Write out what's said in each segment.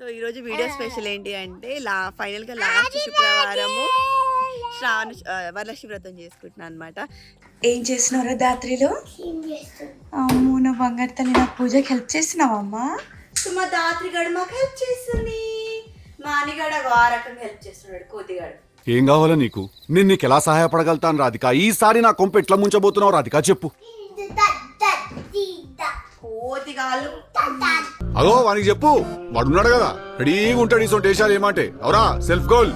So ఈరోజు video special ఏంటి అంటే లా ఫైనల్గా లాస్ట్ శుక్రవారము శ్రావణ వరలక్ష్మి వ్రతం చేసుకుంటున్నాను అనమాట ఏం చేసినారా దాత్రిలో? అమ్మో నా బంగారు తల్లి నాకు పూజకి హెల్ప్ చేస్తున్నావమ్మా? సో మా దాత్రి గడు మాకు హెల్ప్ చేస్తుంది. మా అనిగాడు ఆ రకంగా హెల్ప్ చేస్తున్నాడు కోతిగాడు. ఏం కావాలా నీకు? నేను నీకు ఎలా సహాయపడగలుగుతాను రాధిక? ఈసారి నా కొంప ఎట్లా ముంచబోతున్నావు రాధిక? చెప్పు. కోతిగాళ్ళు అగో వానికి చెప్పు. వాడున్నాడు కదా. రెడీగా ఉంటాడు ఈ వేషాలు ఏమంటే. అవరా సెల్ఫ్ గోల్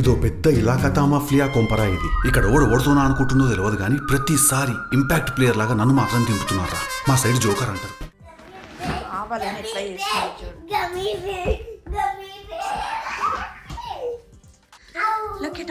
ఇదో పెద్ద ఇలాకా మాఫియా కొంపరా ఇది. ఇక్కడ ఓడి ఓడుతున్నా అనుకుంటుందో తెలియదు కానీ ప్రతిసారి ఇంపాక్ట్ ప్లేయర్ లాగా నన్ను మాత్రం దింపుతున్నారా మా సైడ్ జోకర్ అంటారు. Look at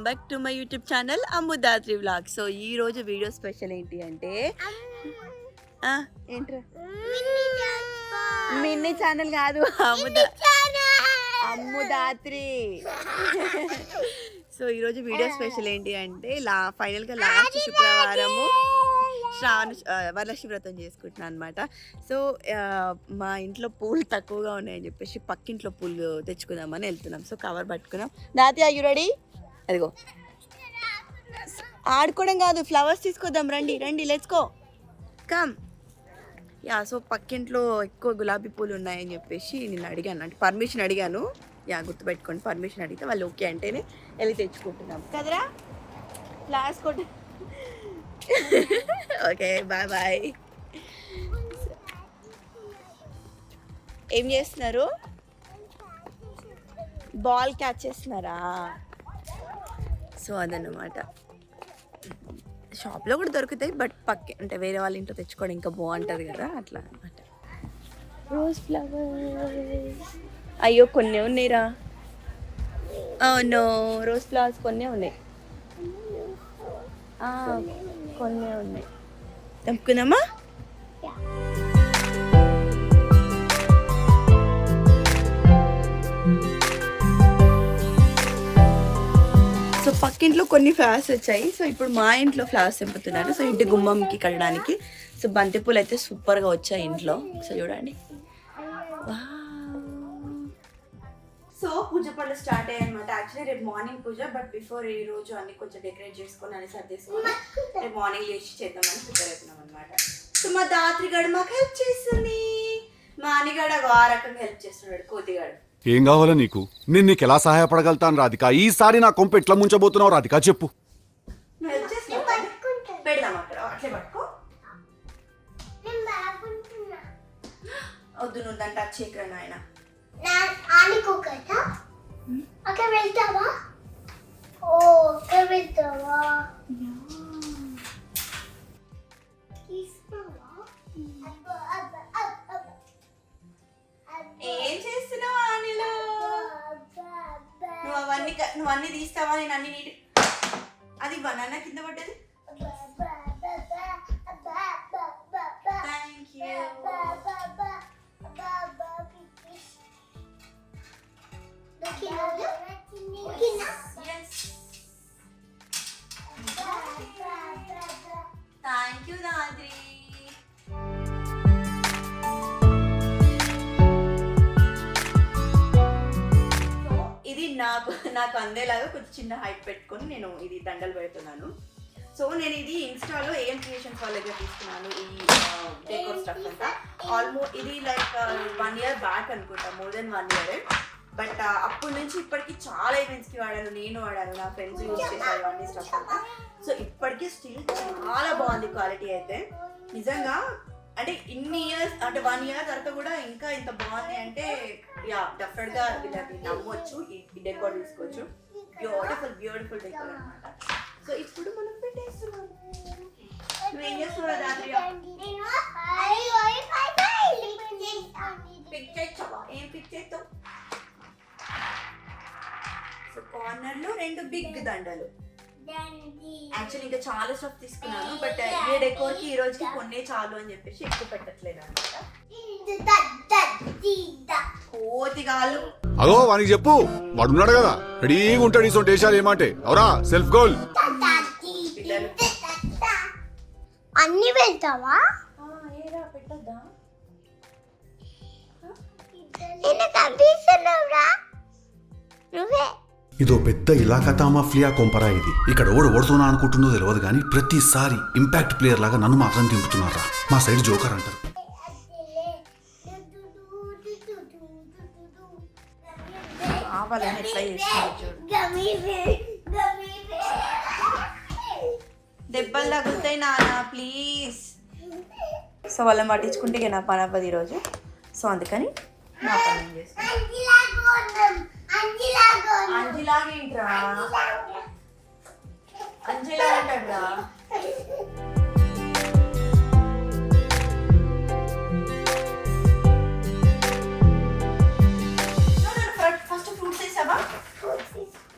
welcome back to my YouTube channel Ammudatri vlog so ఈ రోజు వీడియో స్పెషల్ ఏంటి అంటే ఏంట్రా? మిన్ని ఛానల్ కాదు అమ్ముదా. అమ్ముదాత్రి సో ఈరోజు వీడియో స్పెషల్ ఏంటి అంటే లా ఫైనల్గా లాస్ట్ శుక్రవారము శ్రావణ వరలక్ష్మి వ్రతం చేసుకుంటున్నాను అనమాట సో మా ఇంట్లో పూలు తక్కువగా ఉన్నాయని చెప్పేసి పక్కింట్లో పూలు తెచ్చుకుందామని వెళ్తున్నాం. సో కవర్ పట్టుకున్నాం. దాతి అయ్యు రెడీ అదిగో. ఆడుకోవడం కాదు ఫ్లవర్స్ తీసుకొద్దాం రండి రండి లెచ్చుకో కమ్ యా సో పక్కింట్లో ఎక్కువ గులాబీ పూలు ఉన్నాయని చెప్పేసి నేను అడిగాను. అంటే పర్మిషన్ అడిగాను. యా గుర్తుపెట్టుకోండి పర్మిషన్ అడిగితే వాళ్ళు ఓకే అంటేనే వెళ్ళి తెచ్చుకుంటున్నాం. కదరా? క్లాస్ కొట్టి. ఓకే బాయ్ బాయ్ ఏం చేస్తున్నారు? బాల్ క్యాచ్ చేస్తున్నారా? సో అదన్నమాట. షాప్లో కూడా దొరుకుతాయి బట్ పక్క అంటే వేరే వాళ్ళ ఇంట్లో తెచ్చుకోవడం ఇంకా బాగుంటుంది కదా అట్లా అనమాట రోజ్ ఫ్లవర్స్ అయ్యో కొన్ని ఉన్నాయిరా. నో. రోజ్ ఫ్లవర్స్ కొన్ని ఉన్నాయి. కొన్ని ఉన్నాయి. తెంపుకుందామా సో పక్కింట్లో కొన్ని ఫ్లవర్స్ వచ్చాయి. సో ఇప్పుడు మా ఇంట్లో ఫ్లవర్స్ తెంపుతున్నారు. సో ఇంటి గుమ్మంకి కట్టడానికి. సో బంతిపూలు అయితే సూపర్గా వచ్చాయి ఇంట్లో. సో చూడండి. సో పూజ పనులు స్టార్ట్ అయ్యాయి అనమాట యాక్చువల్లీ రేపు మార్నింగ్ పూజ బట్ బిఫోర్ ఈ రోజు అన్ని కొంచెం డెకరేట్ చేసుకొని అని సర్దేసుకొని రేపు మార్నింగ్ లేచి చేద్దామని ప్రిపేర్ అవుతున్నాం అనమాట సో మా దాత్రి గడు మాకు హెల్ప్ చేస్తుంది. మా అనిగాడు ఆ రకంగా హెల్ప్ చేస్తున్నాడు కోతిగాడు. ఏం కావాలా నీకు? నేను నీకు ఎలా సహాయపడగలుగుతాను రాధిక? ఈసారి నా కొంప ఎట్లా ముంచబోతున్నావు రాధిక? చెప్పు. వద్దు నువ్వు దాన్ని టచ్ చేయకరా నాయన. అక్కడ వెళ్తావా? ఓ అక్కడ వెళ్తావా. ఏం నువ్వు నువ్వు అన్ని తీస్తావా? నేను అన్ని నీటి అది బనానా కింద పడ్డది. థ్యాంక్ యూ దాద్రి నాకు నాకు అందేలాగా కొంచెం చిన్న హైట్ పెట్టుకొని నేను ఇది దండలు పెడుతున్నాను. సో నేను ఇది ఇన్స్టాలో ఏం క్రియేషన్స్ వాళ్ళ దగ్గర తీసుకున్నాను ఈ డెకోర్ స్టఫ్ అంతా. ఆల్మోస్ట్ ఇది లైక్ వన్ ఇయర్ బ్యాక్ అనుకుంటా more than one year but అప్పటి నుంచి ఇప్పటికి చాలా ఈవెంట్స్కి వాడాను నేను వాడాను నా ఫ్రెండ్స్ యూజ్ చేశారు అన్ని స్టఫ్ అంతా. సో ఇప్పటికీ స్టిల్ చాలా బాగుంది క్వాలిటీ అయితే. నిజంగా అంటే ఇన్ని ఇయర్స్ అంటే వన్ ఇయర్ తర్వాత కూడా ఇంకా ఇంత బాగుంది అంటే యా డెఫినెట్గా వీళ్ళకి నమ్మొచ్చు ఈ డెకోర్ తీసుకోవచ్చు. బ్యూటిఫుల్ బ్యూటిఫుల్ డెకోర్ అనమాట సో ఇప్పుడు మనం పెట్టేస్తున్నాము నువ్వేం చేస్తున్నావు రాత్రి? పిక్ చేస్తావా? ఏం పిక్ చేస్తావు? సో కార్నర్లో రెండు బిగ్ దండలు. యాక్చువల్లీ ఇంకా చాలా స్టఫ్ తీసుకున్నాను బట్ ఏ డెకోర్కి ఈ రోజుకి కొన్నే చాలు అని చెప్పేసి ఎక్కువ పెట్టట్లేదు అనమాట కోతిగాలు అగో వానికి చెప్పు. వాడు ఉన్నాడు కదా. రెడీగా ఉంటాడు ఈ సొంత వేషాలు ఏమంటే అవరా సెల్ఫ్ గోల్ అన్ని వెళ్తావా? ఏరా పెట్టద్దా? నేను కనిపిస్తున్నావురా నువ్వే ఇదో పెద్ద ఇలాకతామా ఫ్లియా కొంపరా ఇది. ఇక్కడ ఓడ ఓడుతున్నా అనుకుంటుందో తెలియదు కానీ ప్రతిసారి ఇంపాక్ట్ ప్లేయర్ లాగా నన్ను మాత్రం దింపుతున్నారా మా సైడ్ జోకర్ అంటారు. దెబ్బలు తగులుతాయి నాన్న ప్లీజ్ సో వాళ్ళని పట్టించుకుంటే నా పని అవ్వదు ఈరోజు. సో అందుకని నా పని చేస్తాను అంజిలాగేంట్రా అంజిలా అంటాడురా ఫస్ట్ ఫ్రూట్స్ వేసావా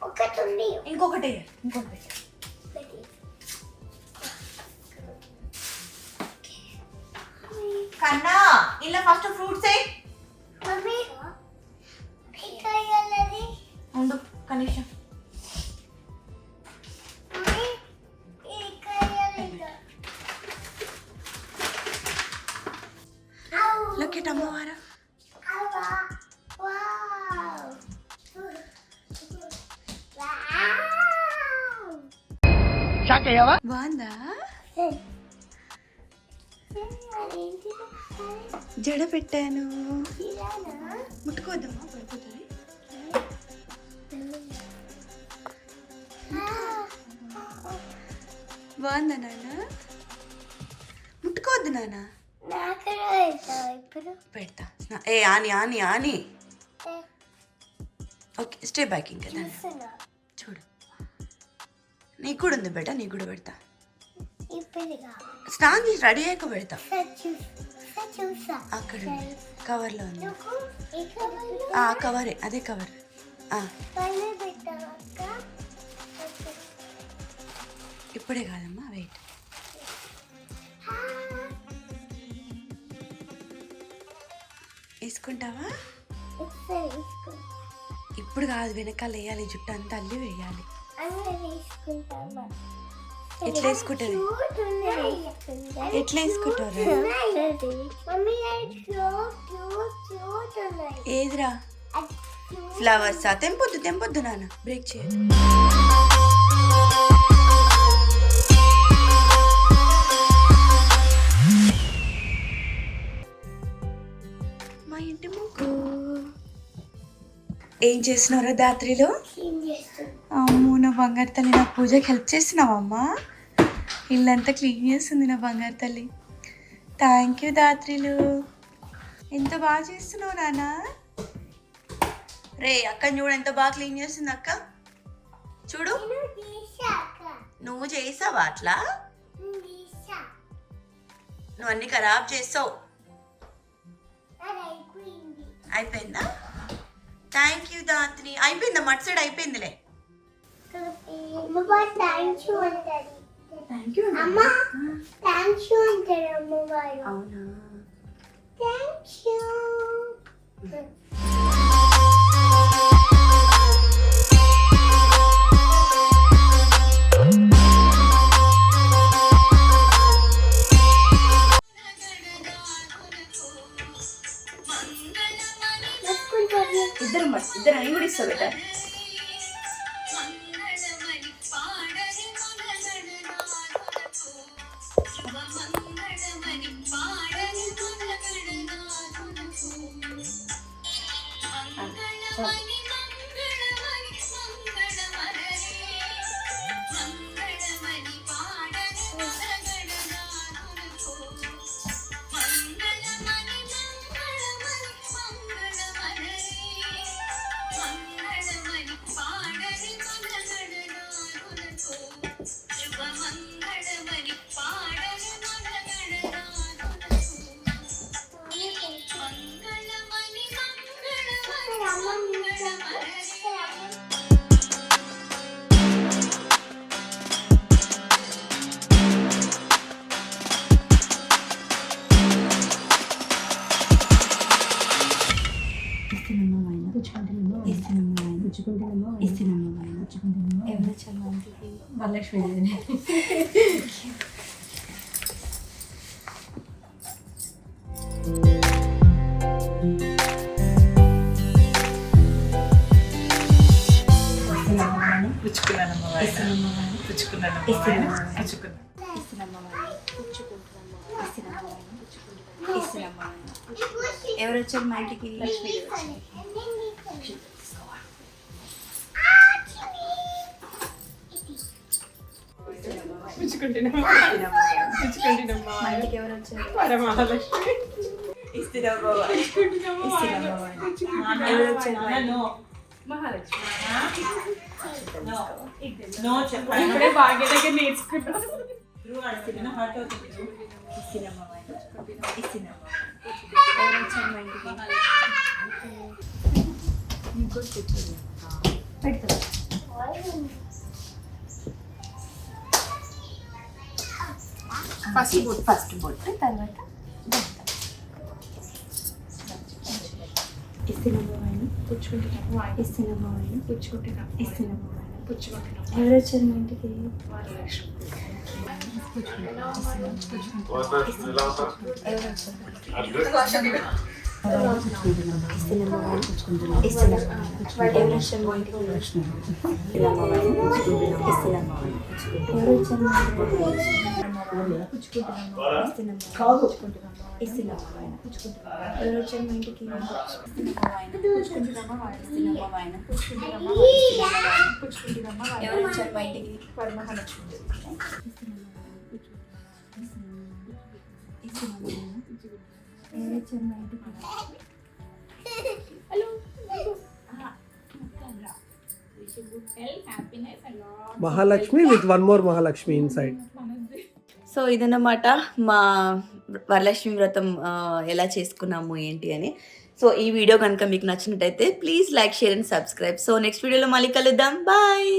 ఒకటి ఉంది ఇంకొకటి వేయి, ఇంకొకటి లుక్ ఎట్ అమ్మవారా బాగుందా జడ పెట్టాను. ముట్టుకోద్దామా పడిపోతుంది. బాగుందా నాన్న? ముట్టుకోవద్దు నాన్న. పెడతా ఏ ఆని ఆని ఆని. ఓకే స్టే బ్యాక్ ఇంకా చూడు. నీకు కూడా ఉంది బేట నీకు కూడా పెడతా. స్నానం చేసి రెడీ అయ్యాక పెడతా. అక్కడ కవర్లో ఉంది. ఆ కవరే అదే కవర్. ఇప్పుడే కాదమ్మా వెయిట్. వేసుకో ఇప్పుడు కాదు వెనకాల వేయాలి జుట్టు అంతా అల్లి వేయాలి. ఎట్లా వేసుకుంటుంది ఎట్లా వేసుకుంటారు? ఏదిరా. ఫ్లవర్సా తెంపొద్దు తెంపొద్దు నాన్న. బ్రేక్ చేయదు ఏం Clean చేస్తుంది అమ్మో నా బంగారు తల్లి నా పూజకి హెల్ప్ చేస్తున్నావమ్మా. ఇల్లంతా క్లీన్ చేస్తుంది నా బంగారు తల్లి. థ్యాంక్ యూ దాత్రిలు ఎంత బాగా చేస్తున్నావు నాన్న? రే అక్కని చూడు ఎంత బాగా క్లీన్ చేస్తుంది అక్క. చూడు. నువ్వు చేసావా అట్లా? నువ్వు అన్ని ఖరాబ్ అయిపోయింది. అయిపోయిందా? థ్యాంక్ యూ దాత్రి అయిపోయిందా? మట్ సైడ్ అయిపోయిందిలే. థ్యాంక్ యూ థ్యాంక్ యూ అమ్మ థ్యాంక్ యూ అంటారు అమ్మవారు. అవునా? థ్యాంక్ యూ 嗯 పుచ్చుకున్నాను ఎవరు వచ్చారు మా ఇంటికి పుచ్చుకుంటున్నాము పుచ్చుకుంటున్నాము మా ఇంటికి ఎవరు వచ్చారు వరమహాలక్ష్మి ఇస్తున్నాం బాబా పుచ్చుకుంటున్నాము ఎవరు వచ్చారు మా ఇంటికి? మహాలక్ష్మి నో చెప్పండి ఇప్పుడే భాగ్య దగ్గర నేర్చుకుంటాం హార్ట్ ఫస్ట్ బొట్టు ఫస్ట్ బొట్టు తర్వాత ఇస్తున్నాం బాబాయిని పుచ్చుకుంటున్నాము ఇస్తున్నాం బాబాయిని పుచ్చుకుంటున్నాం ఇస్తున్నాం బాబాయిని పుచ్చుకుంటున్నాం వచ్చారు మా ఇంటికి. ఎవరు వచ్చారు మా ఇంటికి ఇస్తున్నాం బాబాయిని ఇస్తున్నాం బాబాయిని ఎవరు వచ్చారు మా ఇంటికి ఇస్తున్నాం బాబాయిని ఇస్తున్నాం బాబాయిని ఎవరు వచ్చారు మా ఇంటికి ఇస్తున్నాం బాబాయిని ఇస్తున్నాం బాబాయిని ఎవరు వచ్చారు మా ఇంటికి వరమహాలక్ష్మి ఇస్తున్నాం బాబాయిని ఎవరు వచ్చారు మా ఇంటికి Mahalakshmi with one more Mahalakshmi inside. so ఇదన్నమాట మా వరలక్ష్మి వ్రతం ఎలా చేసుకున్నాము ఏంటి అని. సో ఈ వీడియో కనుక మీకు నచ్చినట్టయితే please like share and subscribe. So next వీడియోలో మళ్ళీ కలుద్దాం. బాయ్!